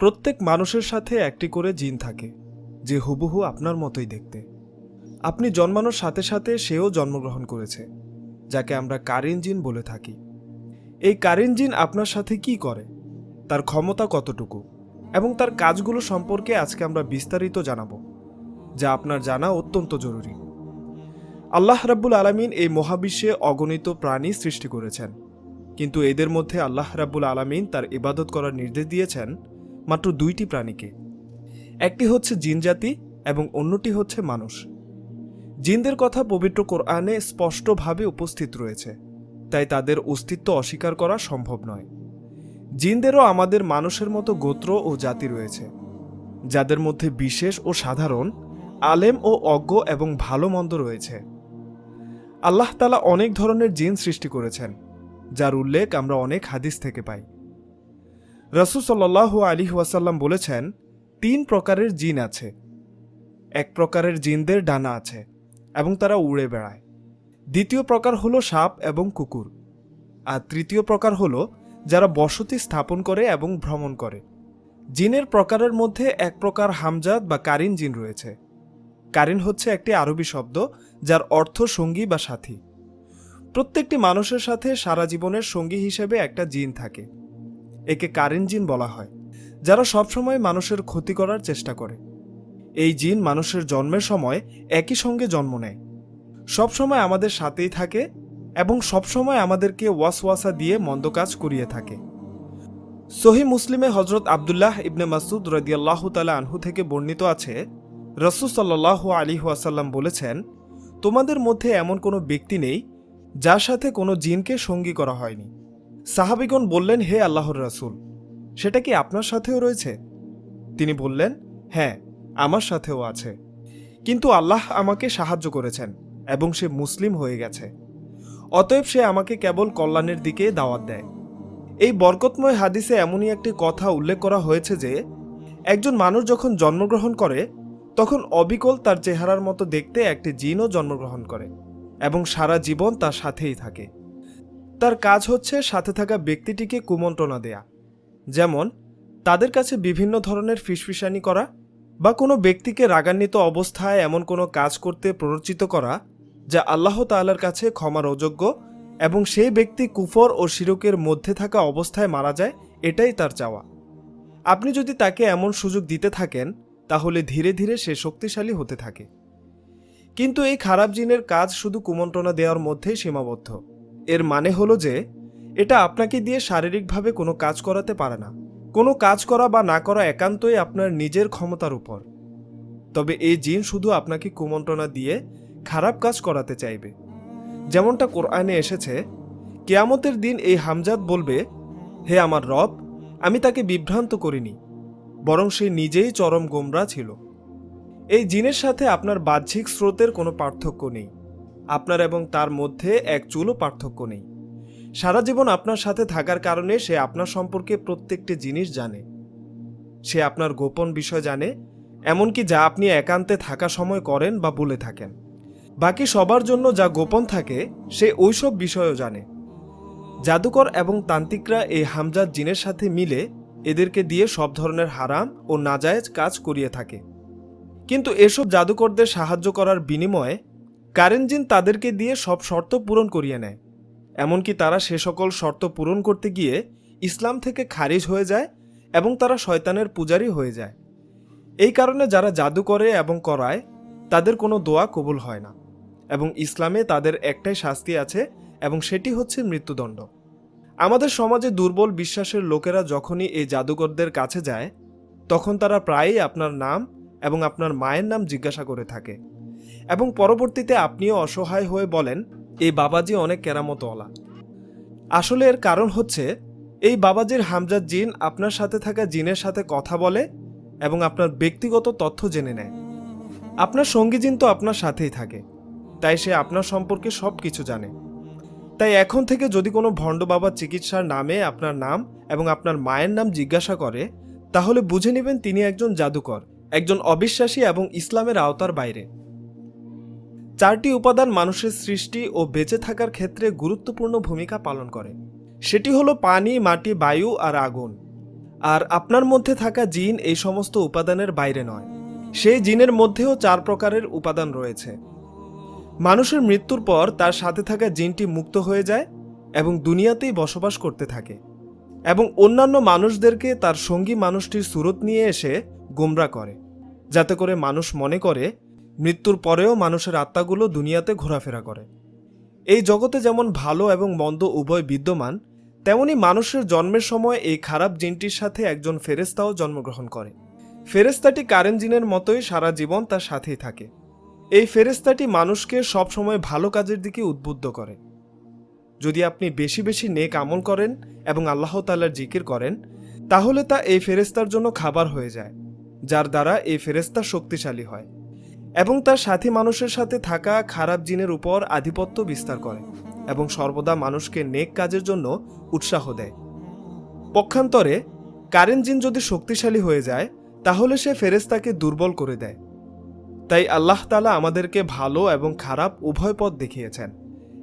প্রত্যেক মানুষের সাথে একটি করে জিন থাকে, যে হুবহু আপনার মতোই দেখতে। আপনি জন্মানোর সাথে সাথে সেও জন্মগ্রহণ করেছে, যাকে আমরা কারিন জিন বলে থাকি। এই কারিন জিন আপনার সাথে কি করে? তার ক্ষমতা কতটুকু? এবং তার কাজগুলো সম্পর্কে আজকে আমরা বিস্তারিত জানাব, যা আপনার জানা অত্যন্ত জরুরি। আল্লাহ রাব্বুল আলামিন এই মহাবিশ্বে অগণিত প্রাণী সৃষ্টি করেছেন। কিন্তু এদের মধ্যে আল্লাহ রাব্বুল আলামিন তার ইবাদত করার নির্দেশ দিয়েছেন মাত্র দুইটি প্রাণীকে। একটি হচ্ছে জিনজাতি এবং অন্যটি হচ্ছে মানুষ। জিনদের কথা পবিত্র কোরআনে স্পষ্টভাবে উপস্থিত রয়েছে, তাই তাদের অস্তিত্ব অস্বীকার করা সম্ভব নয়। জিনদেরও আমাদের মানুষের মতো গোত্র ও জাতি রয়েছে, যাদের মধ্যে বিশেষ ও সাধারণ, আলেম ও অজ্ঞ এবং ভালো মন্দ রয়েছে। আল্লাহ তালা অনেক ধরনের জিন সৃষ্টি করেছেন, যার উল্লেখ আমরা অনেক হাদিস থেকে পাই। রসুল সাল্লাহ আলী ওয়াসাল্লাম বলেছেন, তিন প্রকারের জিন আছে। এক প্রকারের জিনদের ডানা আছে এবং তারা উড়ে বেড়ায়। দ্বিতীয় প্রকার হলো সাপ এবং কুকুর। আর তৃতীয় প্রকার হলো যারা বসতি স্থাপন করে এবং ভ্রমণ করে। জিনের প্রকারের মধ্যে এক প্রকার হামজাদ বা কারিন জিন রয়েছে। কারিন হচ্ছে একটি আরবি শব্দ যার অর্থ সঙ্গী বা সাথী। প্রত্যেকটি মানুষের সাথে সারা জীবনের সঙ্গী হিসেবে একটা জিন থাকে। একে কারিন জিন বলা হয়, যারা সবসময় মানুষের ক্ষতি করার চেষ্টা করে। এই জিন মানুষের জন্মের সময় একই সঙ্গে জন্ম নেয়। সবসময় আমাদের সাথেই থাকে এবং সবসময় আমাদেরকে ওয়াসওয়াসা দিয়ে মন্দ কাজ করিয়ে থাকে। সহি মুসলিমে হজরত আবদুল্লাহ ইবনে মাসুদ রদিয়াল্লাহ তালা আনহু থেকে বর্ণিত আছে, রসুল সাল্লাহ আলী ওয়াসাল্লাম বলেছেন, তোমাদের মধ্যে এমন কোনো ব্যক্তি নেই যার সাথে কোনো জিনকে সঙ্গী করা হয়নি। সাহাবিগণ বললেন, হে আল্লাহর রাসূল, সেটা কি আপনার সাথেও রয়েছে? তিনি বললেন হ্যাঁ আমার সাথেও আছে। কিন্তু আল্লাহ আমাকে সাহায্য করেছেন এবং সে মুসলিম হয়ে গেছে। অতএব সে আমাকে কেবল কল্যাণের দিকে দাওয়াত দেয়। এই বরকতময় হাদিসে এমনই একটি কথা উল্লেখ করা হয়েছে যে, একজন মানুষ যখন জন্মগ্রহণ করে, তখন অবিকল তার চেহারার মতো দেখতে একটি জিনও জন্মগ্রহণ করে এবং সারা জীবন তার সাথেই থাকে। তার কাজ হচ্ছে সাথে থাকা ব্যক্তিটিকে কুমন্ত্রণা দেয়া। যেমন, তাদের কাছে বিভিন্ন ধরনের ফিসফিসানি করা বা কোনো ব্যক্তিকে রাগান্বিত অবস্থায় এমন কোনো কাজ করতে প্ররোচিত করা যা আল্লাহ তাআলার কাছে ক্ষমার অযোগ্য এবং সেই ব্যক্তি কুফর ও শিরকের মধ্যে থাকা অবস্থায় মারা যায়, এটাই তার চাওয়া। আপনি যদি তাকে এমন সুযোগ দিতে থাকেন, তাহলে ধীরে ধীরে সে শক্তিশালী হতে থাকে। কিন্তু এই খারাপ জিনের কাজ শুধু কুমন্ত্রণা দেওয়ার মধ্যেই সীমাবদ্ধ। এর মানে হলো যে, এটা আপনাকে দিয়ে শারীরিকভাবে কোনো কাজ করাতে পারে না। কোনো কাজ করা বা না করা একান্তই আপনার নিজের ক্ষমতার উপর। তবে এই জিন শুধু আপনাকে কুমন্ত্রণা দিয়ে খারাপ কাজ করাতে চাইবে। যেমনটা কোরআনে এসেছে, কেয়ামতের দিন এই হামজাদ বলবে, হে আমার রব, আমি তাকে বিভ্রান্ত করিনি, বরং সে নিজেই চরম গোমরা ছিল। এই জিনের সাথে আপনার বাহ্যিক স্রোতের কোনো পার্থক্য নেই। আপনার এবং তার মধ্যে এক চুলও পার্থক্য নেই। সারা জীবন আপনার সাথে থাকার কারণে সে আপনার সম্পর্কে প্রত্যেকটি জিনিস জানে। সে আপনার গোপন বিষয় জানে, এমনকি যা আপনি একান্তে থাকা সময় করেন বা বলে থাকেন। বাকি সবার জন্য যা গোপন থাকে, সে ওইসব বিষয়ও জানে। জাদুকর এবং তান্ত্রিকরা এই হামজাদ জিনের সাথে মিলে এদেরকে দিয়ে সব ধরনের হারাম ও নাজায়েজ কাজ করিয়ে থাকে। কিন্তু এসব জাদুকরদের সাহায্য করার বিনিময়ে কারেনজিন তাদেরকে দিয়ে সব শর্ত পূরণ করিয়ে নেয়। এমনকি তারা সে সকল শর্ত পূরণ করতে গিয়ে ইসলাম থেকে খারিজ হয়ে যায় এবং তারা শয়তানের পূজারী হয়ে যায়। এই কারণে যারা জাদু করে এবং করায়, তাদের কোনো দোয়া কবুল হয় না এবং ইসলামে তাদের একটাই শাস্তি আছে এবং সেটি হচ্ছে মৃত্যুদণ্ড। আমাদের সমাজে দুর্বল বিশ্বাসের লোকেরা যখনই এই জাদুকরদের কাছে যায়, তখন তারা প্রায়ই আপনার নাম এবং আপনার মায়ের নাম জিজ্ঞাসা করে থাকে। এবং পরবর্তীতে আপনিও অসহায় হয়ে বলেন, এই বাবাজি অনেক কেরামতওয়ালা। আসলে এর কারণ হচ্ছে, এই বাবাজির হামজাদ জিন আপনার সাথে থাকা জিনের সাথে কথা বলে এবং আপনার ব্যক্তিগত তথ্য জেনে নেয়। আপনার সঙ্গী জিন তো আপনার সাথেই থাকে, তাই সে আপনার সম্পর্কে সব কিছু জানে। তাই এখন থেকে যদি কোনো ভণ্ড বাবার চিকিৎসার নামে আপনার নাম এবং আপনার মায়ের নাম জিজ্ঞাসা করে, তাহলে বুঝে নেবেন তিনি একজন জাদুকর, একজন অবিশ্বাসী এবং ইসলামের আওতার বাইরে। চারটি উপাদান মানুষের সৃষ্টি ও বেঁচে থাকার ক্ষেত্রে গুরুত্বপূর্ণ ভূমিকা পালন করে। সেটি হলো পানি, মাটি, বায়ু আর আগুন। আর আপনার মধ্যে থাকা জিন এই সমস্ত উপাদানের বাইরে নয়। সেই জিনের মধ্যেও চার প্রকারের উপাদান রয়েছে। মানুষের মৃত্যুর পর তার সাথে থাকা জিনটি মুক্ত হয়ে যায় এবং দুনিয়াতেই বসবাস করতে থাকে। এবং অন্যান্য মানুষদেরকে তার সঙ্গী মানুষটির সুরত নিয়ে এসে গোমরা করে, যাতে করে মানুষ মনে করে মৃত্যুর পরেও মানুষের আত্মাগুলো দুনিয়াতে ঘোরাফেরা করে। এই জগতে যেমন ভালো এবং মন্দ উভয় বিদ্যমান, তেমনি মানুষের জন্মের সময় এই খারাপ জিনটির সাথে একজন ফেরেস্তাও জন্মগ্রহণ করে। ফেরেস্তাটি কারেন জিনের মতোই সারা জীবন তার সাথেই থাকে। এই ফেরেস্তাটি মানুষকে সবসময় ভালো কাজের দিকে উদ্বুদ্ধ করে। যদি আপনি বেশি বেশি নেক আমল করেন এবং আল্লাহ তাল্লার জিকির করেন, তাহলে তা এই ফেরেস্তার জন্য খাবার হয়ে যায়, যার দ্বারা এই ফেরেস্তা শক্তিশালী হয়। এবং তার সাথী মানুষের সাথে থাকা খারাপ জিনের উপর আধিপত্য বিস্তার করে এবং সর্বদা মানুষকে নেক কাজের জন্য উৎসাহ দেয়। পক্ষান্তরে, কারেন জিন যদি শক্তিশালী হয়ে যায়, তাহলে সে ফেরেস্তাকে দুর্বল করে দেয়। তাই আল্লাহ তালা আমাদেরকে ভালো এবং খারাপ উভয় পথ দেখিয়েছেন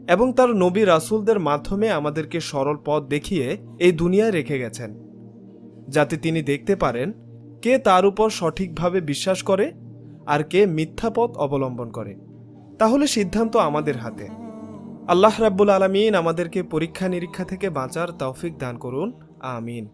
এবং তার নবী রাসুলদের মাধ্যমে আমাদেরকে সরল পথ দেখিয়ে এই দুনিয়ায় রেখে গেছেন, যাতে তিনি দেখতে পারেন কে তার উপর সঠিকভাবে বিশ্বাস করে আর কে মিথ্যা পথ অবলম্বন করে। তাহলে সিদ্ধান্ত আমাদের হাতে। আল্লাহ রাব্বুল আলমিন আমাদেরকে পরীক্ষা নিরীক্ষা থেকে বাঁচার তৌফিক দান করুন। আমিন।